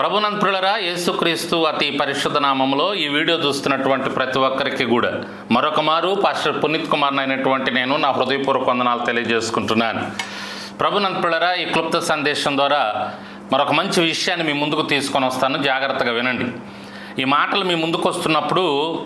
ప్రభునంతులరా యేసుక్రీస్తు అతి పరిశుద్ధ నామంలో ఈ వీడియో చూస్తున్నటువంటి ప్రతి ఒక్కరికి కూడా మరొక మారు పాస్టర్ పునీత్ కుమార్ అయినటువంటి నేను నా హృదయపూర్వక వందనాలు తెలియజేసుకుంటున్నాను. ప్రభునంతులరా ఈ క్లుప్త సందేశం ద్వారా మరొక మంచి విషయాన్ని మీ ముందుకు తీసుకొని వస్తాను. జాగ్రత్తగా వినండి. ఈ మాటలు మీ ముందుకు వస్తున్నప్పుడు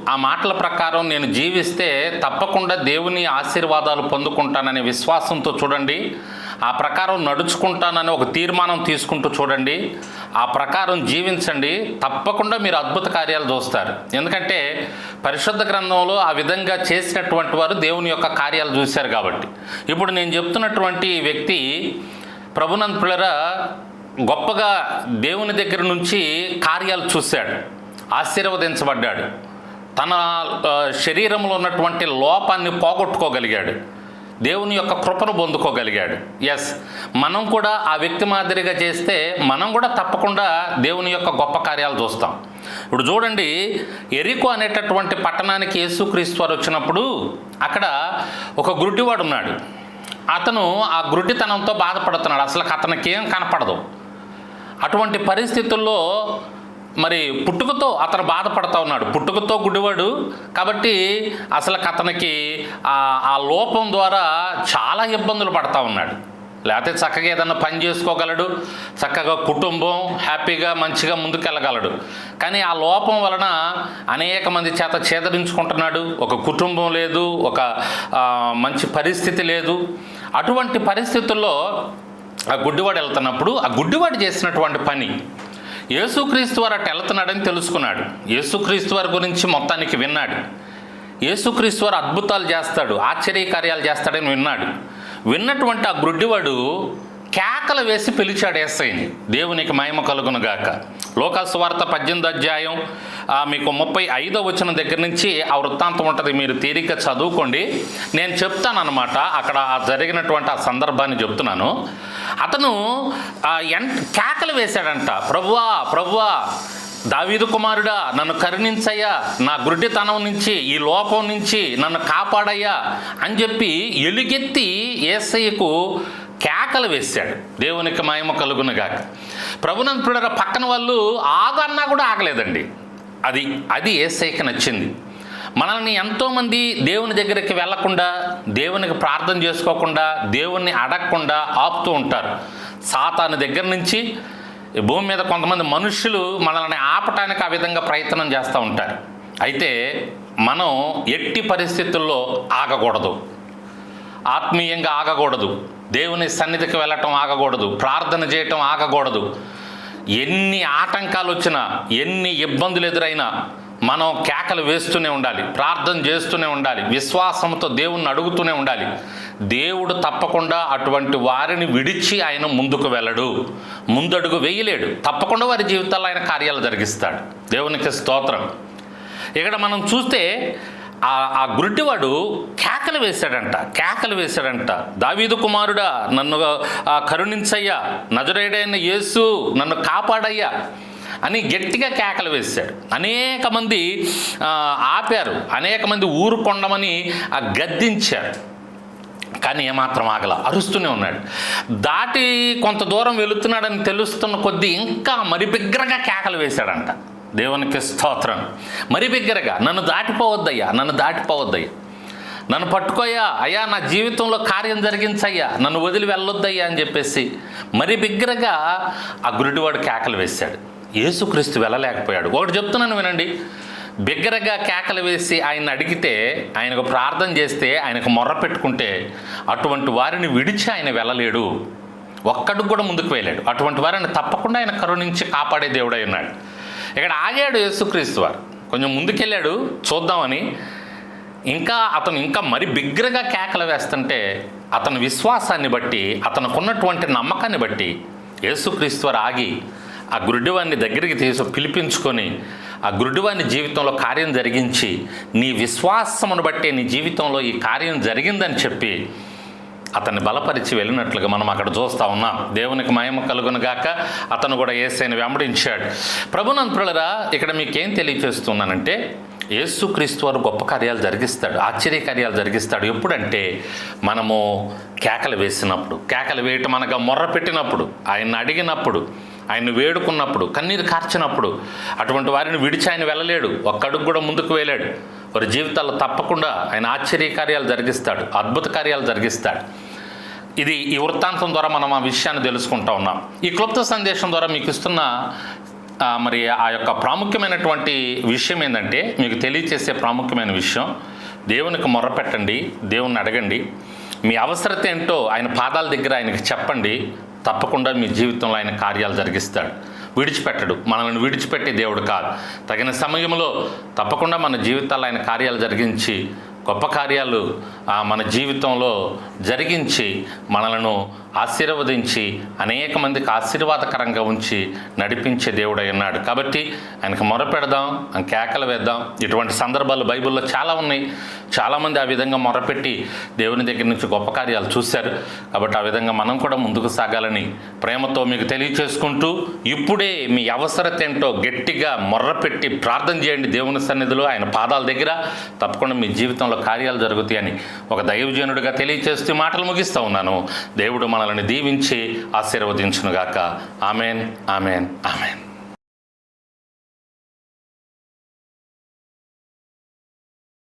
ఆ మాటల ప్రకారం నేను జీవిస్తే తప్పకుండా దేవుని ఆశీర్వాదాలు పొందుకుంటాననే విశ్వాసంతో చూడండి. ఆ ప్రకారం నడుచుకుంటానని ఒక తీర్మానం తీసుకుంటూ చూడండి. ఆ ప్రకారం జీవించండి. తప్పకుండా మీరు అద్భుత కార్యాలు చూస్తారు. ఎందుకంటే పరిశుద్ధ గ్రంథంలో ఆ విధంగా చేసినటువంటి వారు దేవుని యొక్క కార్యాలు చూశారు కాబట్టి. ఇప్పుడు నేను చెప్తున్నటువంటి వ్యక్తి ప్రభునంద్ పిల్లర గొప్పగా దేవుని దగ్గర నుంచి కార్యాలు చూశాడు. ఆశీర్వదించబడ్డాడు. తన శరీరంలో ఉన్నటువంటి లోపాన్ని పోగొట్టుకోగలిగాడు. దేవుని యొక్క కృపను పొందుకోగలిగాడు. ఎస్ మనం కూడా ఆ వ్యక్తి మాదిరిగా చేస్తే మనం కూడా తప్పకుండా దేవుని యొక్క గొప్ప కార్యాలు చూస్తాం. ఇప్పుడు చూడండి ఎరికో అనేటటువంటి పట్టణానికి యేసుక్రీస్తు వారు వచ్చినప్పుడు అక్కడ ఒక గుడ్డివాడు ఉన్నాడు. అతను ఆ గుడ్డితనంతో బాధపడుతున్నాడు. అసలు అతనికి ఏం కనపడదు. అటువంటి పరిస్థితుల్లో మరి పుట్టుకతో అతను బాధపడతా ఉన్నాడు. పుట్టుకతో గుడివాడు కాబట్టి అసలు అతనికి ఆ లోపం ద్వారా చాలా ఇబ్బందులు పడతా ఉన్నాడు. లేకపోతే చక్కగా ఏదన్నా పని చేసుకోగలడు చక్కగా కుటుంబం హ్యాపీగా మంచిగా ముందుకెళ్ళగలడు. కానీ ఆ లోపం వలన అనేక మంది చేత చేదరించుకుంటున్నాడు. ఒక కుటుంబం లేదు ఒక మంచి పరిస్థితి లేదు. అటువంటి పరిస్థితుల్లో ఆ గుడ్డివాడు వెళ్తున్నప్పుడు ఆ గుడ్డివాడు చేసినటువంటి పని యేసుక్రీస్తు వారు అటు వెళ్తున్నాడని తెలుసుకున్నాడు. యేసుక్రీస్తు వారి గురించి మొత్తానికి విన్నాడు. యేసుక్రీస్తు వారు అద్భుతాలు చేస్తాడు ఆశ్చర్యకార్యాలు చేస్తాడని విన్నాడు. విన్నటువంటి ఆ గ్రుడ్డివాడు కేకలు వేసి పిలిచాడు ఏసైని దేవునికి మహిమ కలుగునుగాక గాక పద్దెనిమిది అధ్యాయం మీకు ముప్పై ఐదో వచ్చిన దగ్గర నుంచి ఆ వృత్తాంతం ఉంటుంది మీరు తీరిక చదువుకోండి. నేను చెప్తానమాట అక్కడ జరిగినటువంటి ఆ సందర్భాన్ని చెప్తున్నాను. అతను ఎన్ కేకలు వేశాడంట ప్రభువా ప్రభువా దావీదు కుమారుడా నన్ను కరుణించయ్యా నా గుడ్డితనం నుంచి ఈ లోపం నుంచి నన్ను కాపాడయ్యా అని చెప్పి ఎలుగెత్తి ఏసయ్యకు కేకలు వేశాడు. దేవునికి మహిమ కలుగునుగాక. ప్రభునంతుడ పక్కన వాళ్ళు ఆగన్నా కూడా ఆగలేదండి. అది అది ఏసైకి నచ్చింది. మనల్ని ఎంతోమంది దేవుని దగ్గరికి వెళ్ళకుండా దేవునికి ప్రార్థన చేసుకోకుండా దేవుణ్ణి అడగకుండా ఆపుతూ ఉంటారు. సాతాను దగ్గర నుంచి భూమి మీద కొంతమంది మనుషులు మనల్ని ఆపటానికి ఆ విధంగా ప్రయత్నం చేస్తూ ఉంటారు. అయితే మనం ఎట్టి పరిస్థితుల్లో ఆగకూడదు. ఆత్మీయంగా ఆగకూడదు. దేవుని సన్నిధికి వెళ్ళటం ఆగకూడదు ప్రార్థన చేయటం ఆగకూడదు. ఎన్ని ఆటంకాలు వచ్చినా ఎన్ని ఇబ్బందులు ఎదురైనా మనం కేకలు వేస్తూనే ఉండాలి ప్రార్థన చేస్తూనే ఉండాలి విశ్వాసంతో దేవుణ్ణి అడుగుతూనే ఉండాలి. దేవుడు తప్పకుండా అటువంటి వారిని విడిచి ఆయన ముందుకు వెళ్ళడు ముందడుగు వేయలేడు. తప్పకుండా వారి జీవితాల్లో ఆయన కార్యాలు జరిగిస్తాడు. దేవునికి స్తోత్రం. ఇక్కడ మనం చూస్తే ఆ ఆ గుడ్డివాడు కేకలు వేశాడంట కేకలు వేశాడంట. దావీదు కుమారుడా నన్ను కరుణించయ్యా నజరేడైన యేసు నన్ను కాపాడయ్యా అని గట్టిగా కేకలు వేశాడు. అనేక మంది ఆపారు అనేక మంది ఊరుకొండమని ఆ గద్దించారు. కానీ ఏమాత్రం ఆగల అరుస్తూనే ఉన్నాడు. దాటి కొంత దూరం వెళుతున్నాడని తెలుస్తున్న కొద్దీ ఇంకా మరి బిగ్గరగా కేకలు వేశాడంట. దేవునికి స్తోత్రం. మరి బిగ్గరగా నన్ను దాటిపోవద్దయ్యా నన్ను దాటిపోవద్దయ్యా. నన్ను పట్టుకోయా అయ్యా నా జీవితంలో కార్యం జరిగించయ్యా నన్ను వదిలి వెళ్ళొద్దయ్యా అని చెప్పేసి మరి బిగ్గరగా ఆ గురుడివాడు కేకలు వేశాడు. యేసుక్రీస్తు వెళ్ళలేకపోయాడు. ఒకటి చెప్తున్నాను వినండి. బిగ్గరగా కేకలు వేసి ఆయన అడిగితే ఆయనకు ప్రార్థన చేస్తే ఆయనకు మొర్ర పెట్టుకుంటే అటువంటి వారిని విడిచి ఆయన వెళ్ళలేడు. ఒక్కడికి కూడా ముందుకు వెళ్ళాడు అటువంటి వారిని తప్పకుండా ఆయన కరుణించి కాపాడే దేవుడై ఉన్నాడు. ఇక్కడ ఆగాడు యేసుక్రీస్తు వారు. కొంచెం ముందుకెళ్ళాడు చూద్దామని. ఇంకా అతను ఇంకా మరి బిగ్గరగా కేకలు వేస్తుంటే అతని విశ్వాసాన్ని బట్టి అతనుకున్నటువంటి నమ్మకాన్ని బట్టి యేసుక్రీస్తు వారు ఆగి ఆ గురుడివాన్ని దగ్గరికి తీసి పిలిపించుకొని ఆ గురుడివాని జీవితంలో కార్యం జరిగించి నీ విశ్వాసమును బట్టే నీ జీవితంలో ఈ కార్యం జరిగిందని చెప్పి అతన్ని బలపరిచి వెళ్ళినట్లుగా మనం అక్కడ చూస్తూ ఉన్నాం. దేవునికి మహిమ కలుగును గాక అతను కూడా ఏసైని వెంబడించాడు. ప్రభునంతులరా ఇక్కడ మీకేం తెలియచేస్తున్నానంటే యేసుక్రీస్తు వారు గొప్ప కార్యాలు జరిగిస్తాడు ఆశ్చర్య కార్యాలు జరిగిస్తాడు. ఎప్పుడంటే మనము కేకలు వేసినప్పుడు కేకలు వేయటం మనగా మొర్ర పెట్టినప్పుడు ఆయన అడిగినప్పుడు ఆయన్ని వేడుకున్నప్పుడు కన్నీరు కార్చినప్పుడు అటువంటి వారిని విడిచి ఆయన వెళ్ళలేడు ఒక్కడుగు కూడా ముందుకు వెళ్ళాడు వారి జీవితాల్లో తప్పకుండా ఆయన ఆశ్చర్య కార్యాలు జరిగిస్తాడు అద్భుత కార్యాలు జరిగిస్తాడు. ఇది ఈ వృత్తాంతం ద్వారా మనం ఆ విషయాన్ని తెలుసుకుంటా ఉన్నాం. ఈ క్లుప్త సందేశం ద్వారా మీకు ఇస్తున్న మరి ఆ యొక్క ప్రాముఖ్యమైనటువంటి విషయం ఏంటంటే మీకు తెలియచేసే ప్రాముఖ్యమైన విషయం దేవునికి మొర్రపెట్టండి దేవుణ్ణి అడగండి. మీ అవసరత ఏంటో ఆయన పాదాల దగ్గర ఆయనకి చెప్పండి. తప్పకుండా మీ జీవితంలో ఆయన కార్యాలు జరిగిస్తాడు. విడిచిపెట్టడు. మనల్ని విడిచిపెట్టే దేవుడు కాదు. తగిన సమయంలో తప్పకుండా మన జీవితాల్లో ఆయన కార్యాలు జరిగించి గొప్ప కార్యాలు మన జీవితంలో జరిగించి మనలను ఆశీర్వదించి అనేక మందికి ఆశీర్వాదకరంగా ఉంచి నడిపించే దేవుడై ఉన్నాడు. కాబట్టి ఆయనకు మొరపెడదాం ఆయన కేకలు వేద్దాం. ఇటువంటి సందర్భాలు బైబిల్లో చాలా ఉన్నాయి. చాలామంది ఆ విధంగా మొరపెట్టి దేవుని దగ్గర నుంచి గొప్ప కార్యాలు చూశారు. కాబట్టి ఆ విధంగా మనం కూడా ముందుకు సాగాలని ప్రేమతో మీకు తెలియచేసుకుంటూ ఇప్పుడే మీ అవసరత ఏంటో గట్టిగా మొర్రపెట్టి ప్రార్థన చేయండి దేవుని సన్నిధిలో ఆయన పాదాల దగ్గర. తప్పకుండా మీ జీవితంలో కార్యాలు జరుగుతాయని ఒక దైవజనుడిగా తెలియచేస్తూ మాటలు ముగిస్తూ ఉన్నాను. దేవుడు మన మనల్ని దీవించి ఆశీర్వదించునుగాక. Amen amen amen.